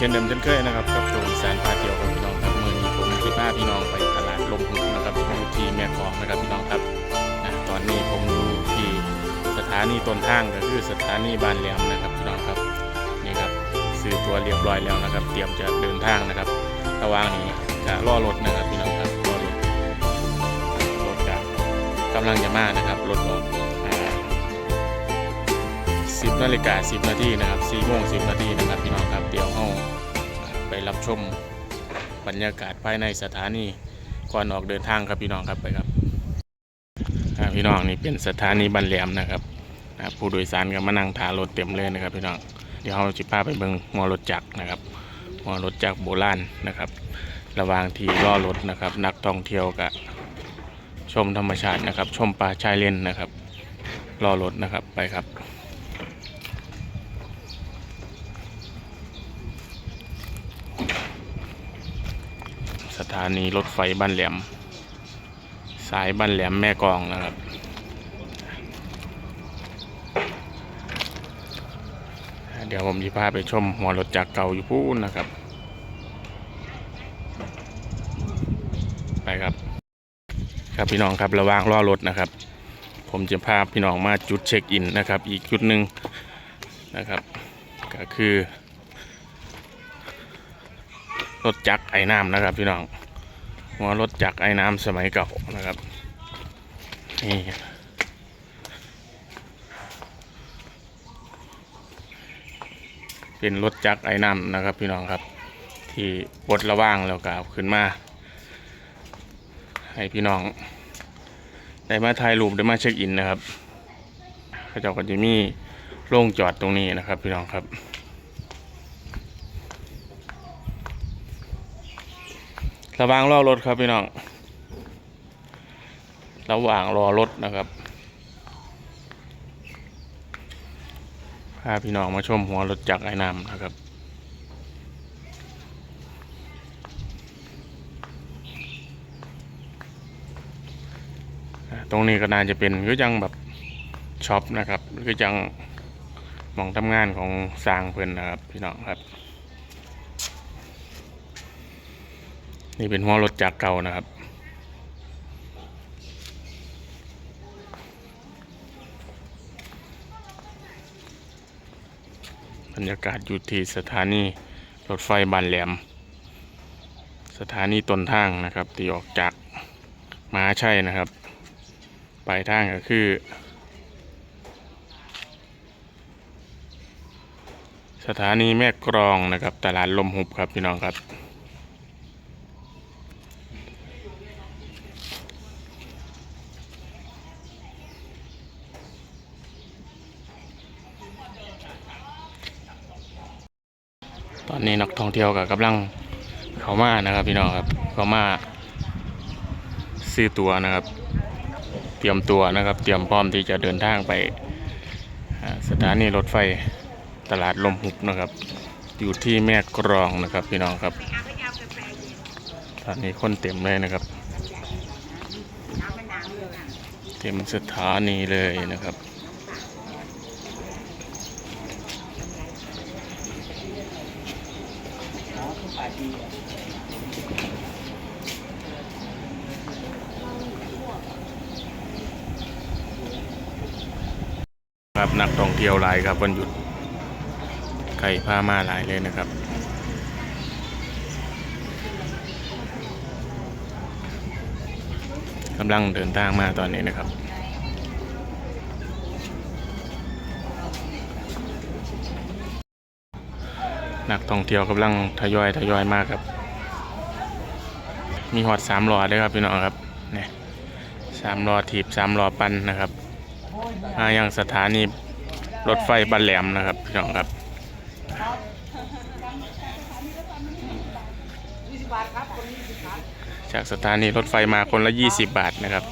ช่นเดิมเช่นเคยนะครับกับโจอีสานพาเที่ยวครับพี่น้องครับเมื่อนี้ผมจะพาพี่น้องไปตลาดลมหุนะครับอยู่ที่แม่กองนะครับพี่น้องครับนะตอนนี้ผมอยู่ที่สถานีต้นทางก็คือสถานีบ้านแหลมนะครับพี่น้องครับนี่ครับซื้อตัวเรียบร้อยแล้วนะครับ เตรียมจะเดินทางนะครับ ระหว่างนี้จะรอรถนะครับพี่น้องครับรอรถรถจะกำลังจะมานะครับรถออกอ่า10นาฬิกา10นาทีนะครับ4โมง10นาทีนะครับพี่น้องครับ รับชมบรรยากาศภายในสถานีก่อนออกเดินทางครับพี่น้องครับไปครับพี่น้องนี่เป็นสถานีบันแหลมนะครับผู้โดยสารก็มานั่งทารถเต็มเลยนะครับพี่น้องเดี๋ยวเราจะพาไปเบิ่งมอรถจักรนะครับมอรถจักรโบราณนะครับ ระหว่างที่รอรถนะครับ นักท่องเที่ยวกับชมธรรมชาตินะครับ ชมป่าชายเลนนะครับรอรถนะครับไปครับ ถานีรถไฟบ้านแหลม สายบ้านแหลมแม่กองนะครับ เดี๋ยวผมจะพาไปชมหัวรถจักรเก่าอยู่พูนนะครับ ไปครับ ครับพี่น้องครับระว่างรอรถนะครับ ผมจะพาพี่น้องมาจุดเช็คอินนะครับ อีกจุดหนึ่งนะครับ ก็คือรถจักรไอ้น้ำนะครับพี่น้อง หัวรถจักรไอ้น้ำสมัยเก่านะครับ นี่เป็นรถจักรไอ้น้ำนะครับพี่น้องครับ ที่บดระว่างแล้วก็เอาขึ้นมา ให้พี่น้อง ได้มาถ่ายรูปได้มาเช็คอินนะครับเขาเจ้าก็จะมีโล่งจอดตรงนี้นะครับพี่น้องครับ ระวางรอรถครับพี่น้อง ระหว่างรอรถนะครับ พาพี่น้องมาชมหัวรถจักรไอ้น้ำนะครับตรงนี้ก็น่าจะเป็นก็ยังแบบช็อปนะครับก็ยังมองทำงานของสร้างเพื่อนนะครับพี่น้องครับ นี่เป็นหัวรถจักรเก่านะครับ บรรยากาศอยู่ที่สถานีรถไฟบานแหลม สถานีต้นทางนะครับที่ออกจากมหาชัยนะครับ ปลายทางก็คือ สถานีแม่กรองนะครับ ตลาดลมหุบครับพี่น้องครับ นนี้นักท่องเที่ยวกับกำลังเขามานะครับพี่น้องครับเขามาซื้อตัวนะครับ เตรียมตัวนะครับ เตรียมพร้อมที่จะเดินทางไปสถานีรถไฟตลาดลมหุบนะครับ อยู่ที่แม่กรองนะครับ พี่น้องครับตอนนี้คนเต็มเลยนะครับ เต็มสถานีเลยนะครับ ครับนักท่องเที่ยวหลายครับวันหยุดไก่พามาหลายเลยนะครับกำลังเดินทางมาตอนนี้นะครับ นักท่องเที่ยวกำลังทยอยทยอยมากครับ มีหอดสามล้อด้วยครับพี่น้องครับเนี่ยสามล้อถีบสามล้อปั่นนะครับมายังสถานีรถไฟบันแหลมนะครับพี่น้องครับจากสถานีรถไฟมาคนละ 20 บาทนะครับ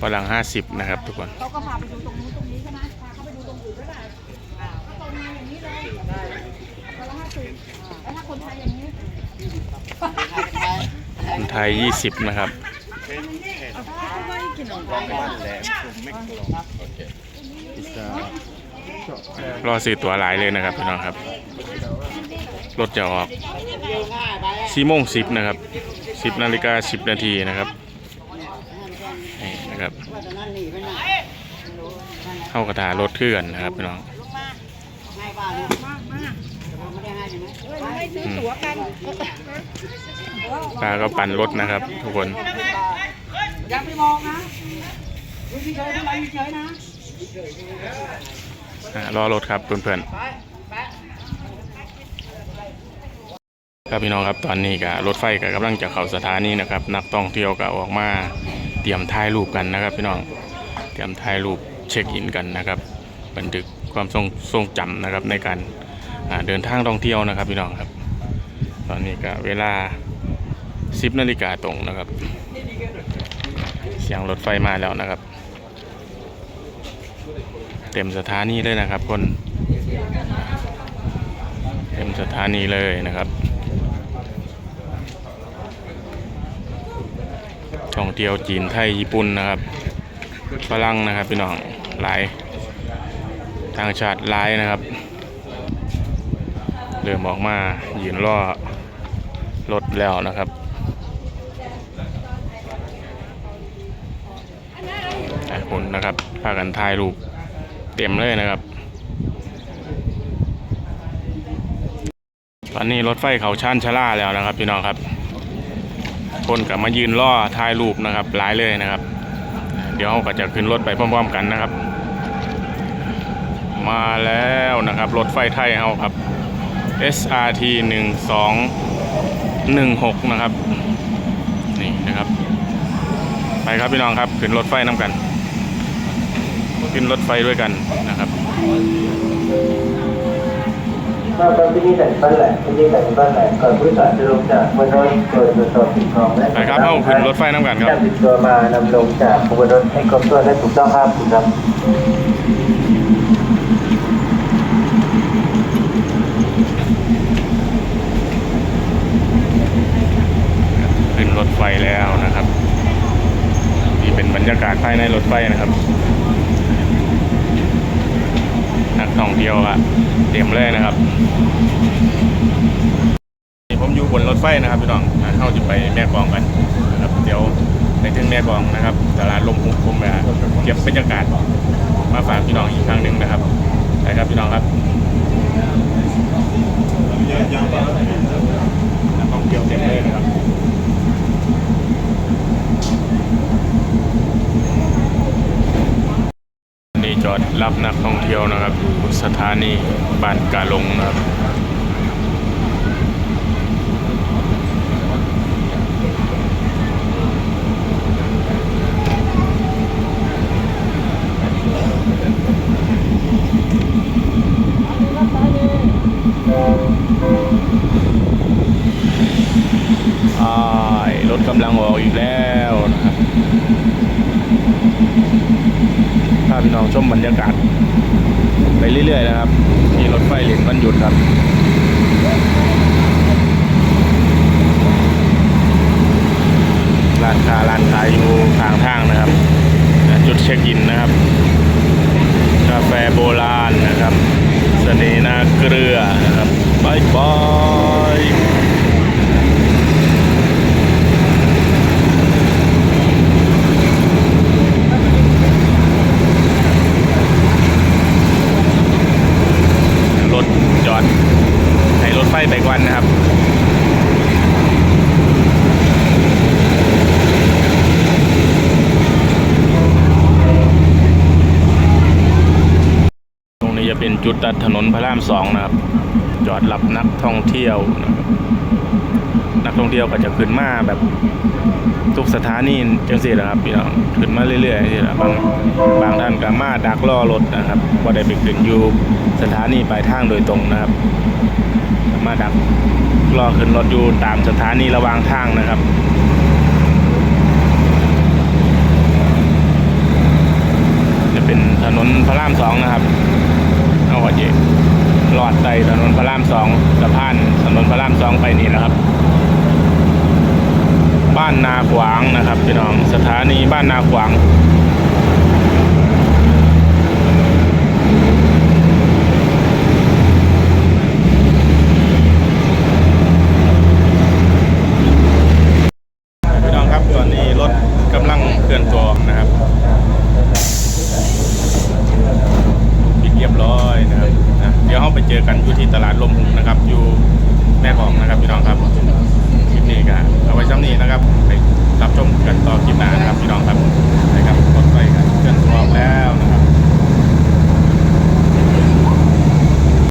ฝรั่ง50 นะครับทุกคนเขาก็พาไปดูตรงนู้น คนไทยอย่างนี้คนไทย 20 นะครับ Is uh, รอซื้อตัวหลายเลยนะครับพี่น้องครับรถจะออกสี่โมงสิบนะครับสิบนาฬิกาสิบนาทีนะครับนี่นะครับเข้ากระถารถเคลื่อนนะครับพี่น้อง ไม่ซื้อตั๋วกันป้าก็ปั่นรถนะครับ ทุกคนยังไม่มองนะดูเฉยๆนะเราเฉยๆนะอ่ารอรถครับเพื่อนๆครับพี่น้องครับตอนนี้ก็รถไฟก็กำลังจะเข้าสถานีนะครับ นักท่องเที่ยวก็ออกมาเตรียมถ่ายรูปกันนะครับ พี่น้องเตรียมถ่ายรูปเช็คอินกันนะครับ บันทึกความทรงทรงจำนะครับในการอ่า เดินทางท่องเที่ยวนะครับพี่น้องครับ ตอนนี้ก็เวลา10นาฬิกาตรงนะครับ เสียงรถไฟมาแล้วนะครับ เต็มสถานีเลยนะครับคน เต็มสถานีเลยนะครับ ท่องเที่ยวจีนไทยญี่ปุ่นนะครับฝรั่งนะครับพี่น้องหลายทางชาติหลายนะครับ เริ่มออกมายืนล่อรถแล้วนะครับหลายคนนะครับพากันถ่ายรูปเต็มเลยนะครับ ตอนนี้รถไฟเขาชันชะล่าแล้วนะครับพี่น้องครับ คนกลับมายืนล่อถ่ายรูปนะครับหลายเลยนะครับ เดี๋ยวเราก็จะขึ้นรถไปพร้อม ๆ กันนะครับ มาแล้วนะครับ รถไฟไทยเราครับ SRT 1216 นะครับ นี่นะครับ ไปครับพี่น้องครับ ขึ้นรถไฟน้ำกัน ขึ้นรถไฟด้วยกันนะครับมาตอนที่นี่แต่บ้านแหลมที่นี่แต่บ้านแหลมก่อนผู้โดยสารจะลงจากบนรถโดยตรวจสอบสิ่งของและไปครับเอาขึ้นรถไฟน้ำกันครับจะติดตัวมานำลงจากบนรถให้ครบถ้วนและถูกต้องครับคุณครับ รถไฟแล้วนะครับนี่เป็นบรรยากาศภายในรถไฟนะครับ นักท่องเที่ยวอะเต็มเลยนะครับนี่ผมอยู่บนรถไฟนะครับพี่น้องอ่าเข้าจะไปแม่กองกันนะครับเดี๋ยวไปถึงแม่กองนะครับตลาดลมพุกผมจะเก็บบรรยากาศมาฝากพี่น้องอีกครั้งหนึ่งนะครับไปครับพี่น้องครับนักท่องเที่ยวเต็มเลยนะครับ นี่จอด รับนักท่องเที่ยวนะครับอยู่สถานีบ้านกาลงนะครับ อ่ารถกำลังออกอีกแล้วนะครับ พาพี่น้องชมบรรยากาศไปเรื่อยๆนะครับีรถไฟเหลินวันหยุดครับร้านค้าร้านขายอยู่ทางทางนะครับ จุดเช็คอินนะครับ กาแฟโบราณนะครับ เสน่ห์นาเกลือนะครับบายบายรถจอดให้รถไฟไปก่อนนะครับ ตรงนี้ จะเป็นจุดตัดถนนพระรามสองนะครับ จอดรับนักท่องเที่ยวนะครับนักท่องเที่ยวก็จะขึ้นมาแบบทุกสถานีจังสี่นะครับพี่น้องขึ้นมาเรื่อยๆนี่แหละบางบางท่านก็มาดักล่อรถนะครับว่าได้ไปขึ้นอยู่สถานีปลายทางโดยตรงนะครับ มาดักรอขึ้นรถอยู่ตามสถานีระหว่างทางนะครับจะเป็นถนนพระรามสองนะครับ เอเจลอดไตถนนพระรามสองสะพานถนนพระรามสองไปนี่นะครับ บ้านนาขวางนะครับพี่น้องสถานีบ้านนาขวาง